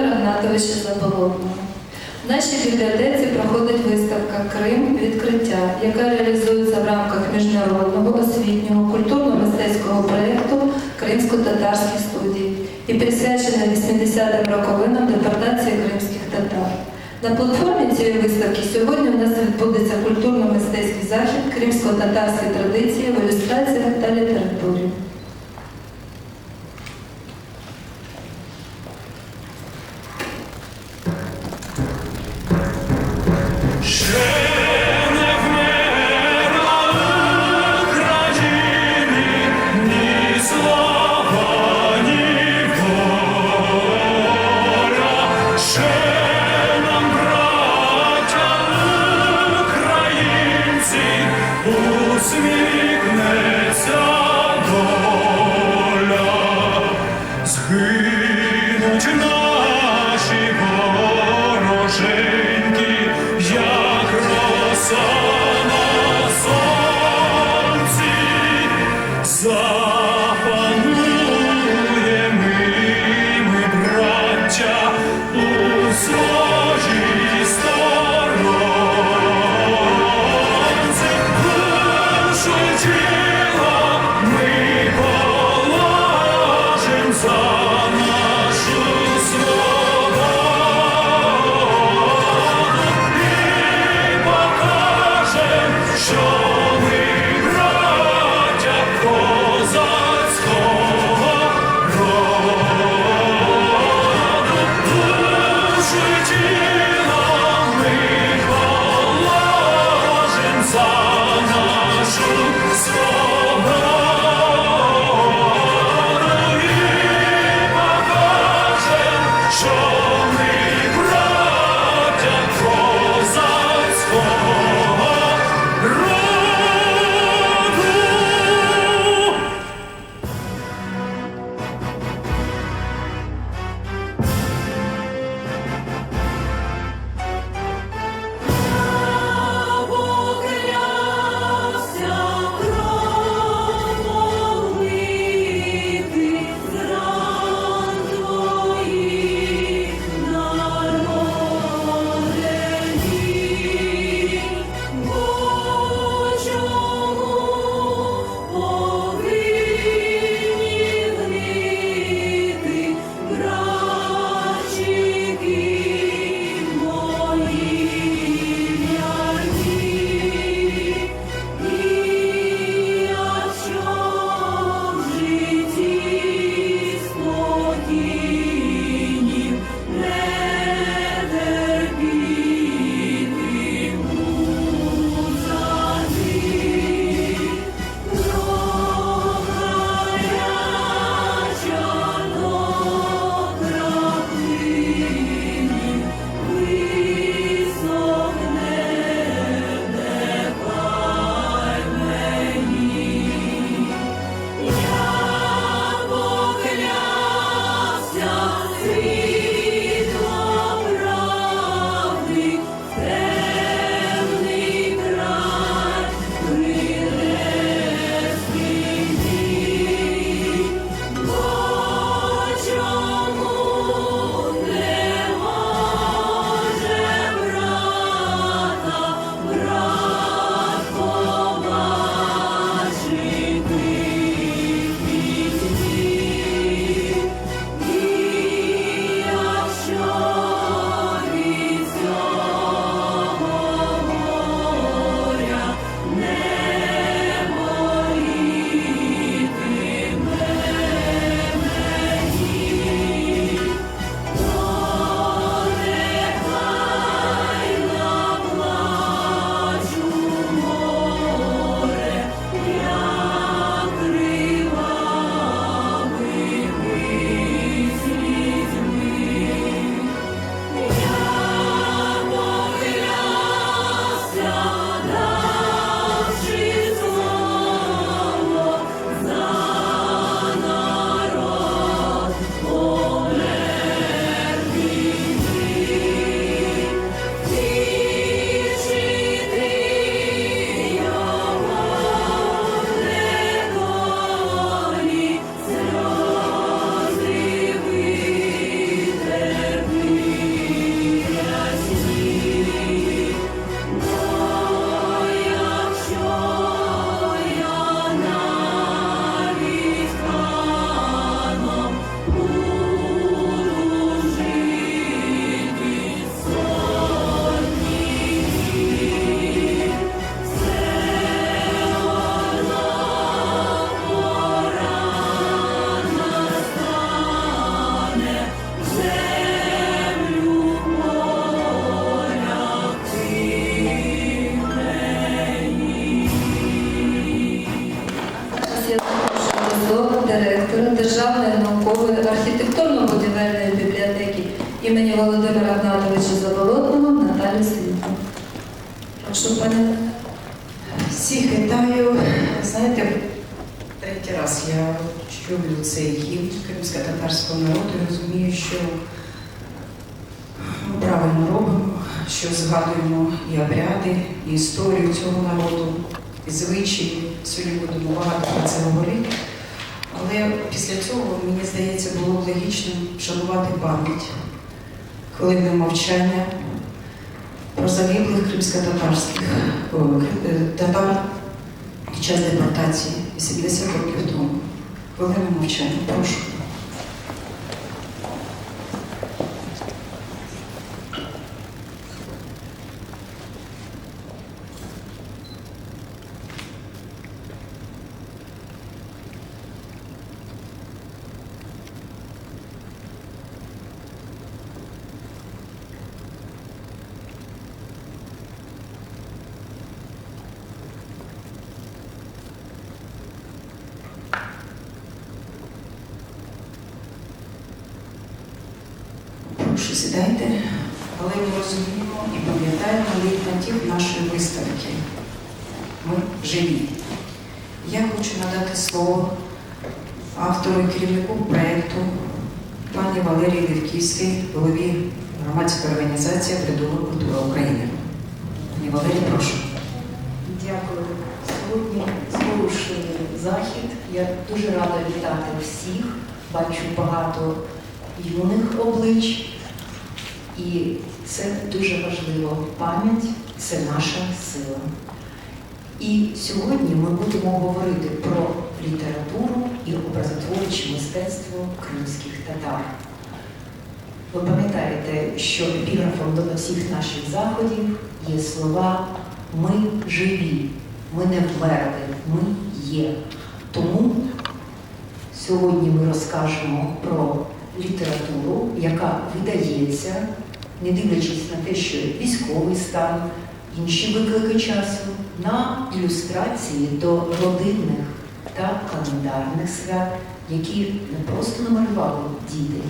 Гнатовича Заболотного. В нашій бібліотеці проходить виставка Крим відкриття, яка реалізується в рамках міжнародного освітнього культурно-мистецького проєкту Кримсько-татарські студії і присвячена 80-м роковинам депортації кримських татар. На платформі цієї виставки сьогодні у нас відбудеться культурно-мистецький захід кримсько-татарські традиції в ілюстраціях та літературі. Імені Володимира Гнатовича Заболотного Наталію Сліпу. Прошу, пане. Всіх вітаю. Знаєте, третій раз я люблю цей гімн кримсько-татарського народу і розумію, що ми правильно робимо, що згадуємо і обряди, і історію цього народу, і звичаї. Сьогодні будемо багато про це говорити. Але після цього, мені здається, було б логічним вшанувати пам'ять, хвилини мовчання про загиблих кримсько-татарських кри- е, татар під час депортації 80 років тому. Хвилину мовчання. Прошу сідайте, але ми розуміємо і пам'ятаємо лейтмотив нашої виставки. Ми живі. Я хочу надати слово автору і керівнику проєкту пані Валерії Лівківській, голові громадської організації Придумок культура України. Пані Валерія, прошу. Дякую. Сьогодні зворушений захід. Я дуже рада вітати всіх. Бачу багато юних облич. І це дуже важливо. Пам'ять це наша сила. І сьогодні ми будемо говорити про літературу і образотворче мистецтво кримських татар. Ви пам'ятаєте, що епіграфом до всіх наших заходів є слова Ми живі, ми не вмерли, ми є. Тому сьогодні ми розкажемо про літературу, яка видається, не дивлячись на те, що військовий стан, інші виклики часу, на ілюстрації до родинних та календарних свят, які не просто намалювали діти,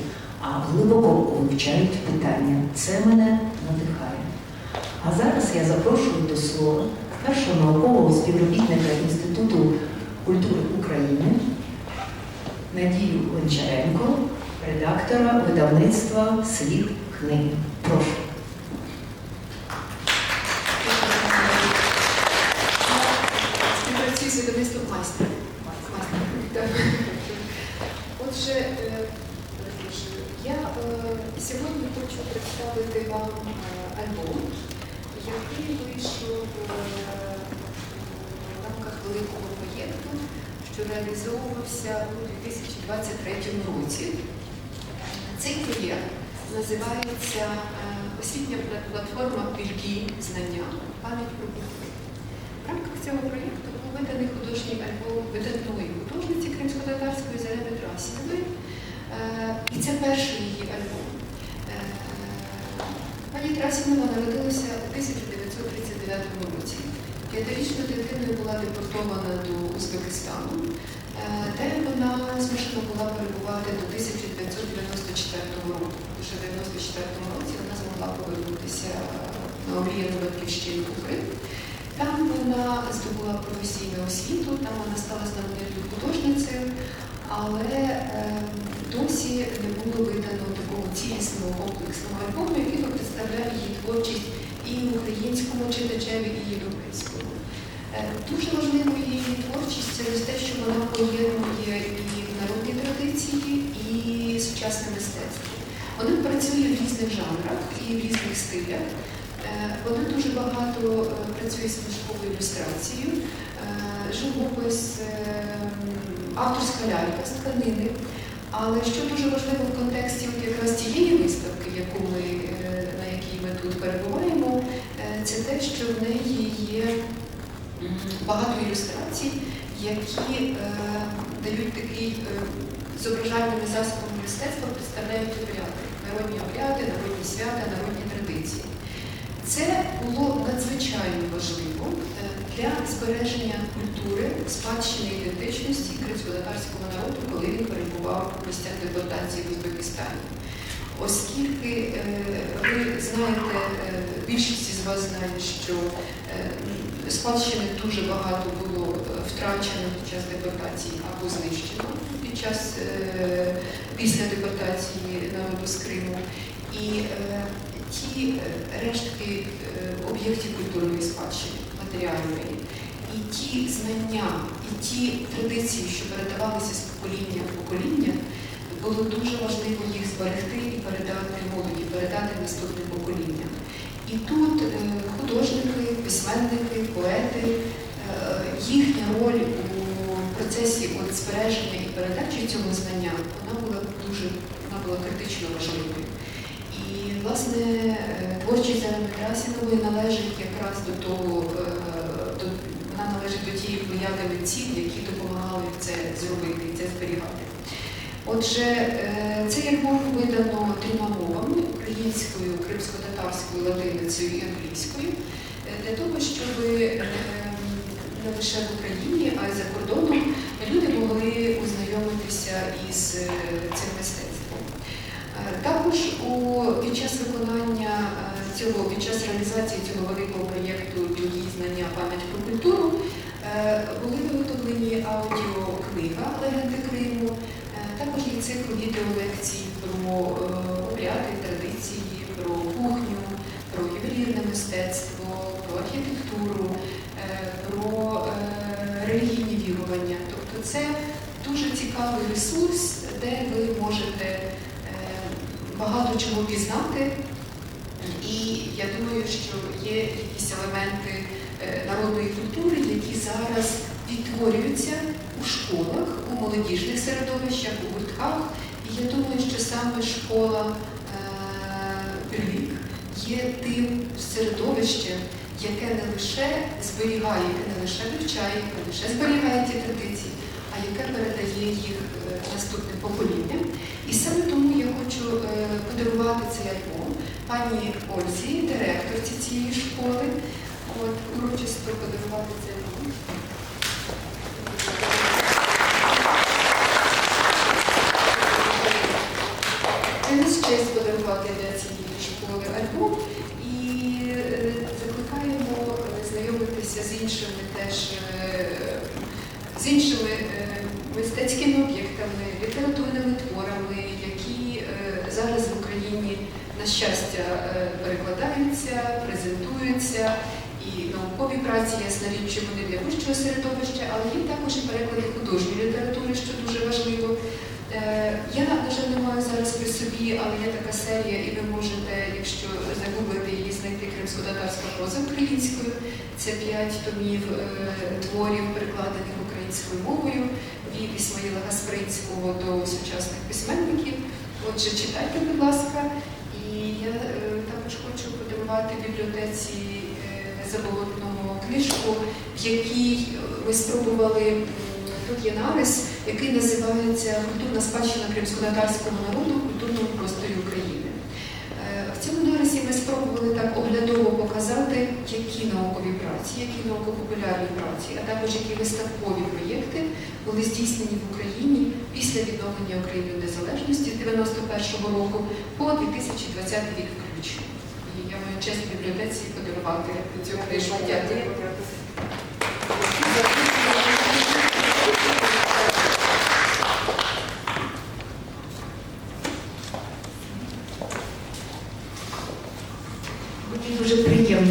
а глибоко вивчають питання. Це мене надихає. А зараз я запрошую до слова першого наукового співробітника Інституту культури України Надію Гончаренко, редактора видавництва Слід книги. Прошу. Співпрацюю з видавництвом. Майстер. Отже, е, я е, сьогодні хочу представити вам е, альбом, який вийшов в рамках великого проєкту, що реалізовувався у 2023 році. Цей проєкт називається е, освітня платформа Пількі знання. Пам'ять про Бога. В рамках цього проєкту був виданий художній альбом видатної художниці кримсько-татарської Зареми Трасінової. Е, І це перший її альбом. Е, Пані Трасінова народилася у 1939 році. П'ятирічною дитиною була депортована до Узбекистану, де вона змушена була перебувати до 1994 року. Лише в 1994 році вона змогла повернутися на омріяну батьківщину у Крим. Там вона здобула професійну освіту, там вона стала знаменитою художницею, але е, досі не було видано такого цілісного комплексного альбому, який би представляв її творчість і українському читачеві, і європейському. Е, Дуже важливою її творчість через те, що вона поєднує і народні традиції, і сучасне мистецтво. Вона працює в різних жанрах і в різних стилях. Е, Вона дуже багато е, працює з книжковою ілюстрацією, е, живопис, авторська лялька з тканини. Але що дуже важливо в контексті от якраз цієї виставки, яку ми, на якій ми тут перебуваємо, це те, що в неї є багато ілюстрацій, які дають такий зображальними засобами мистецтва представляють обряди, народні обряди, народні свята, народні традиції. Це було надзвичайно важливо е, для збереження культури, спадщини ідентичності кримсько-татарського народу, коли він перебував у місцях депортації в Узбекистані. Оскільки е, ви знаєте, е, більшість із вас знає, що спадщини дуже багато було втрачено під час депортації або знищено час е, після депортації народу з Криму. І е, ті е, рештки об'єктів культурної спадщини, матеріальної, і ті знання, і ті традиції, що передавалися з покоління в покоління, було дуже важливо їх зберегти і передати молоді, передати наступним поколінням. І тут художники, письменники, поети, їхня роль процесі от, збереження і передачі цього знання, вона була дуже вона була критично важливою. І, власне, е, творчість Зелени Красінової належить якраз до того, е, до, вона належить до тієї плеяди митців, які допомагали це зробити і це зберігати. Отже, е, цей альбом видано трьома мовами українською, кримсько-татарською, латиницею і англійською, для того, щоб не лише в Україні, а й за кордоном люди могли ознайомитися із е, цим мистецтвом. Е, Також у, під час виконання е, цього, під час реалізації цього великого проєкту «Другі знання пам'ять про культуру були виготовлені аудіокнига Легенди Криму, також є цикл відеолекцій про обряди, традиції, про кухню, про ювелірне мистецтво, про архітектуру, це дуже цікавий ресурс, де ви можете е, багато чого пізнати. І я думаю, що є якісь елементи е, народної культури, які зараз відтворюються у школах, у молодіжних середовищах, у гуртках. І я думаю, що саме школа Берлік є тим середовищем, яке не лише зберігає, не лише вивчає, не лише зберігає ті традиції, яке передає їх е, наступним поколінням. І саме тому я хочу е, подарувати цей альбом пані Ользі, директорці цієї школи. От урочисто подарувати цей альбом. Це нас честь подарувати щастя, е, перекладаються, презентуються. І наукові праці, ясна річ, вони для вищого середовища, але є також і переклади художньої літератури, що дуже важливо. Е, Я, на жаль, не маю зараз при собі, але є така серія, і ви можете, якщо загуглити її, знайти кримсько-татарська проза українською. Це п'ять томів е, творів, перекладених українською мовою від Ісмаїла Гаспринського до сучасних письменників. Отже, читайте, будь ласка. Я е, також хочу подарувати бібліотеці е, заболотного книжку, в якій е, ми спробували. Тут є нарис, який називається Культурна спадщина кримсько-татарського народу в культурному просторі України. В цьому нарисі ми спробували так оглядово показати, які наукові праці, які науково-популярні праці, а також які виставкові проєкти були здійснені в Україні після відновлення України незалежності з 91-го року по 2020 рік включно. І я маю честь бібліотеці подарувати цю книжку. Дякую. Мені дуже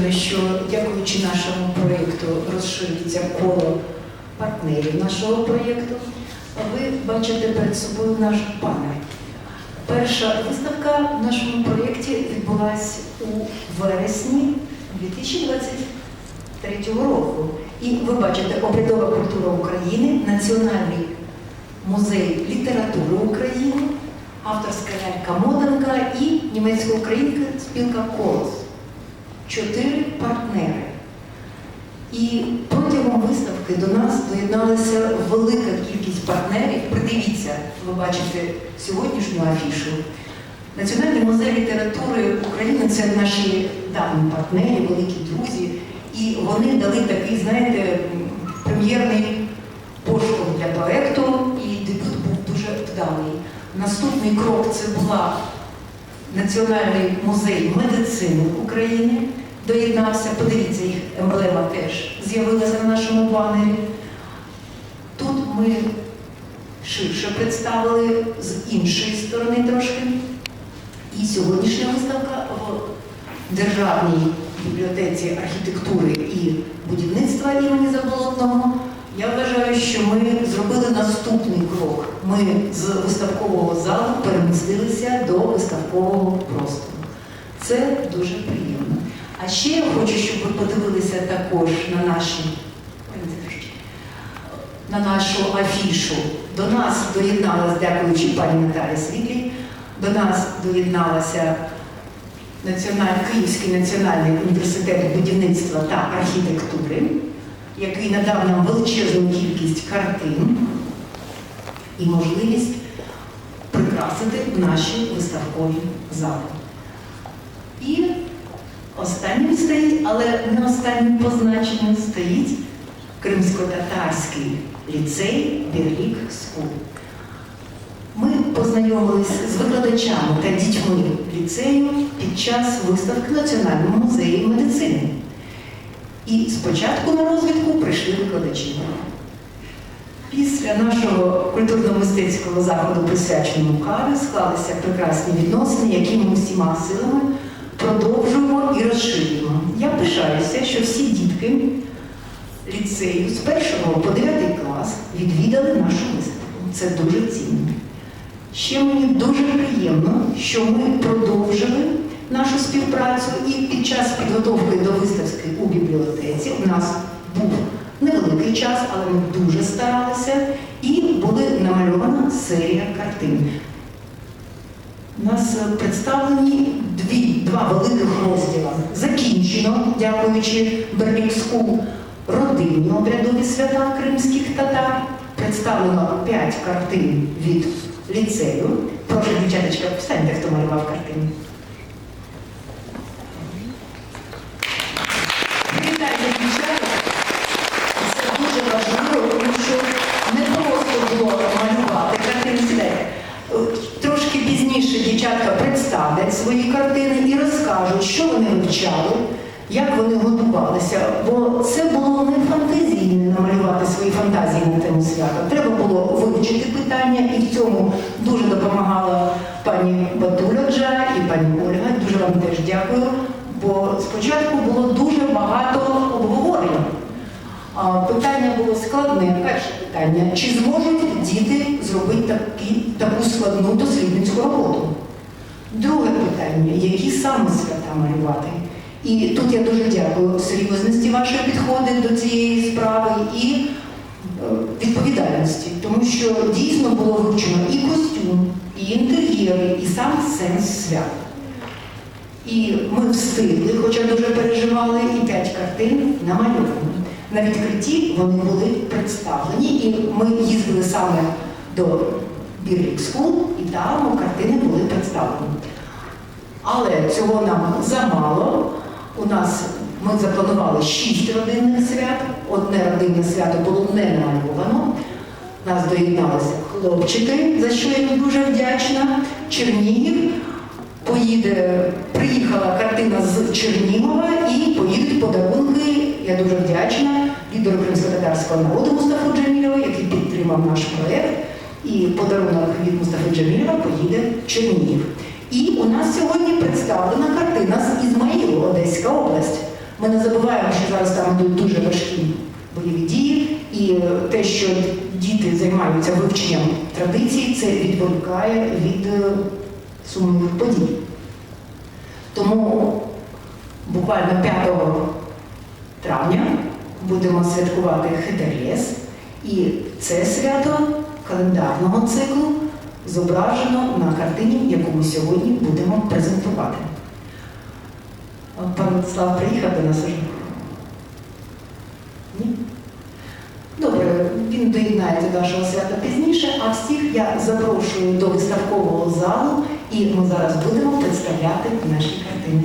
приємно, що дякуючи нашому проєкту розширюється коло партнерів нашого проєкту. Ви бачите перед собою наш панель. Перша виставка в нашому проєкті відбулася у вересні 2023 року. І ви бачите обрядова культура України, Національний музей літератури України, авторська лялька Моданка і німецько-українська спілка Колос чотири партнери. І протягом виставки до нас доєдналася велика кількість партнерів. Придивіться, ви бачите сьогоднішню афішу. Національний музей літератури України це наші давні партнери, великі друзі. І вони дали такий, знаєте, прем'єрний поштовх для проекту, і дебют був дуже вдалий. Наступний крок це була Національний музей медицини України. Доєднався, подивіться, їх емблема теж з'явилася на нашому банері. Тут ми ширше представили з іншої сторони трошки. І сьогоднішня виставка в Державній бібліотеці архітектури і будівництва імені Заболотного. Я вважаю, що ми зробили наступний крок. Ми з виставкового залу перемістилися до виставкового простору. Це дуже приємно. А ще я хочу, щоб ви подивилися також на наші на нашу афішу. До нас доєдналась, дякуючи пані Наталі Світлій, до нас доєдналася Національ... Київський національний університет будівництва та архітектури, який надав нам величезну кількість картин і можливість прикрасити наші виставкові зали. І останнім стоїть, але не останнім по значенню стоїть Кримсько-татарський ліцей Берлік Скул. Ми познайомилися з викладачами та дітьми ліцею під час виставки в Національному музеї медицини. І спочатку на розвідку прийшли викладачі. Після нашого культурно-мистецького заходу, присвяченого каві, склалися прекрасні відносини, які ми всіма силами продовжуємо і розширюємо. Я пишаюся, що всі дітки ліцею з 1 по 9 клас відвідали нашу виставку. Це дуже цінно. Ще мені дуже приємно, що ми продовжили нашу співпрацю і під час підготовки до виставки у бібліотеці у нас був невеликий час, але ми дуже старалися, і була намальована серія картин. У нас е, представлені дві, два великих розділи. Закінчено, дякуючи Берлікську родинні обрядові свята кримських татар. Представлено п'ять картин від ліцею. Прошу, дівчаточка, встаньте, хто малював картини. Привітайте дівчата. Це дуже важливо, тому що не просто було малювати картини сідайте. Е, Трошки пізніше дівчатка представлять свої картини і розкажуть, вивчали, як вони готувалися. Бо це було не фантазійне намалювати свої фантазії на тему свята. Треба було вивчити питання, і в цьому дуже допомагала пані Батуля Джа і пані Ольга. Дуже вам теж дякую. Бо спочатку було дуже багато обговорень. Питання було складне. Перше питання: чи зможуть діти зробити такі, таку складну дослідницьку роботу? Друге питання: які саме свята малювати? І тут я дуже дякую серйозності вашої підходи до цієї справи і е, відповідальності, тому що дійсно було вивчено і костюм, і інтер'єри, і сам сенс свята. І ми встигли, хоча дуже переживали, і п'ять картин намальовані. На відкритті вони були представлені, і ми їздили саме до School, і там картини були представлені. Але цього нам замало. У нас ми запланували шість родинних свят. Одне родинне свято було не намальовано. Нас доєдналися хлопчики, за що я їм дуже вдячна. Чернігів поїде, приїхала картина з Чернігова і поїдуть подарунки. Я дуже вдячна лідеру кримсько-татарського народу Мустафу Джамілєва, який підтримав наш проєкт. І подарунок від Мустафи Джамілєва поїде в Чернігів. І у нас сьогодні представлена картина з Ізмаїлу, Одеська область. Ми не забуваємо, що зараз там йдуть дуже важкі бойові дії, і е, те, що діти займаються вивченням традицій, це відволікає від е, сумних подій. Тому буквально 5 травня будемо святкувати Хедерлєс, і це свято календарного циклу зображено на картині, яку ми сьогодні будемо презентувати. Пан Слав приїхав до нас уже? Ні? Добре, він доєднається до нашого свята пізніше, а всіх я запрошую до виставкового залу, і ми зараз будемо представляти наші картини.